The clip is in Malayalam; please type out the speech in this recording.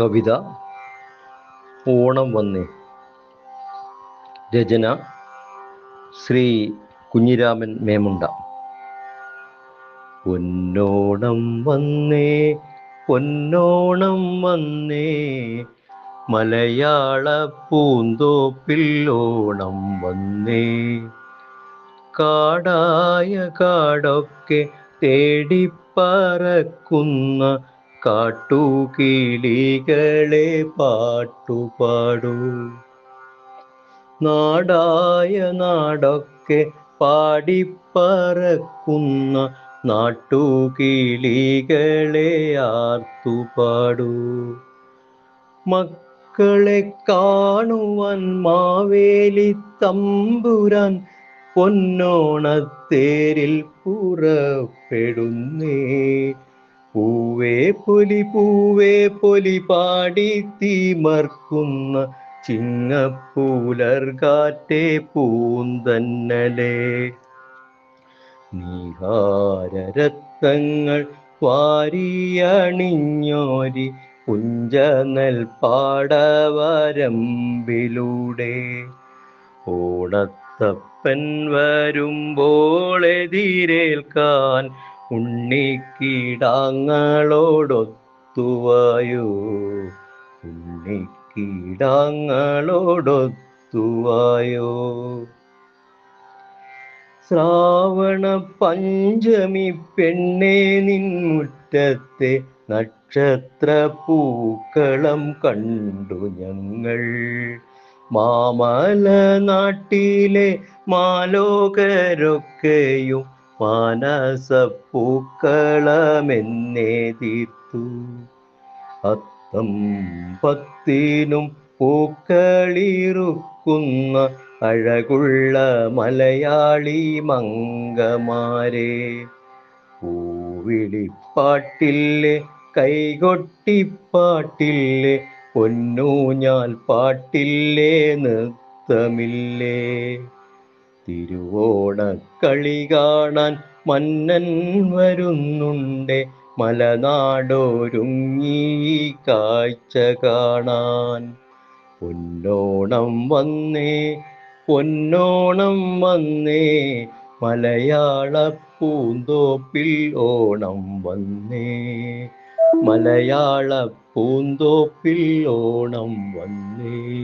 കവിത ഓണം വന്നേ. രചന ശ്രീ കുഞ്ഞിരാമൻ മേമുണ്ട. പൊന്നോണം വന്നേ പൊന്നോണം വന്നേ മലയാള പൂന്തോപ്പിൽ ഓണം വന്നേ. കാടായ കാടൊക്കെ തേടിപ്പറക്കുന്ന കാട്ടുകിളികളെ പാട്ടുപാടൂ. നാടായ നാടൊക്കെ പാടിപ്പറക്കുന്ന നാട്ടുകിളികളെ ആർത്തുപാടൂ. മക്കളെ കാണുവാൻ മാവേലി തമ്പുരാൻ പൊന്നോണത്തേരിൽ പുറപ്പെടുന്നേ. പൂവേ പൊലി പൂവേ പൊലി പാടി തീമർക്കുന്ന ചിങ്ങപ്പൂലർകാറ്റേ പൂന്തന്നലേ. നീഹാരരത്തങ്ങൾ വാരിയണിഞ്ഞോരി കുഞ്ച പാടവരമ്പിലൂടെ. ഓണത്തപ്പൻ വരുമ്പോൾ എതിരേൽക്കാൻ ഉണ്ണിക്കീടാങ്ങളോടൊത്തുവായോ ഉണ്ണിക്കീടാങ്ങളോടൊത്തുവായോ ശ്രാവണ പഞ്ചമി പെണ്ണെ നിൻ മുറ്റത്തെ നക്ഷത്ര പൂക്കളം കണ്ടു ഞങ്ങൾ. മാമല നാട്ടിലെ മാലോകരൊക്കെയും മാനസപ്പൂക്കളമെന്നെ തീർത്തു. അത്തം പത്തിനും പൂക്കളിറുക്കുന്ന അഴകുള്ള മലയാളി മംഗമാരെ. പൂവിളിപ്പാട്ടില്ലേ കൈകൊട്ടിപ്പാട്ടില്ലേ പൊന്നൂഞ്ഞാൽ പാട്ടില്ലേ നൃത്തമില്ലേ. തിരുവോണക്കളി കാണാൻ മന്നൻ വരുന്നുണ്ട്. മലനാടോരുങ്ങി കാഴ്ച കാണാൻ. പൊന്നോണം വന്നേ പൊന്നോണം വന്നേ. മലയാള പൂന്തോപ്പിൽ ഓണം വന്നേ. മലയാള പൂന്തോപ്പിൽ ഓണം വന്നേ.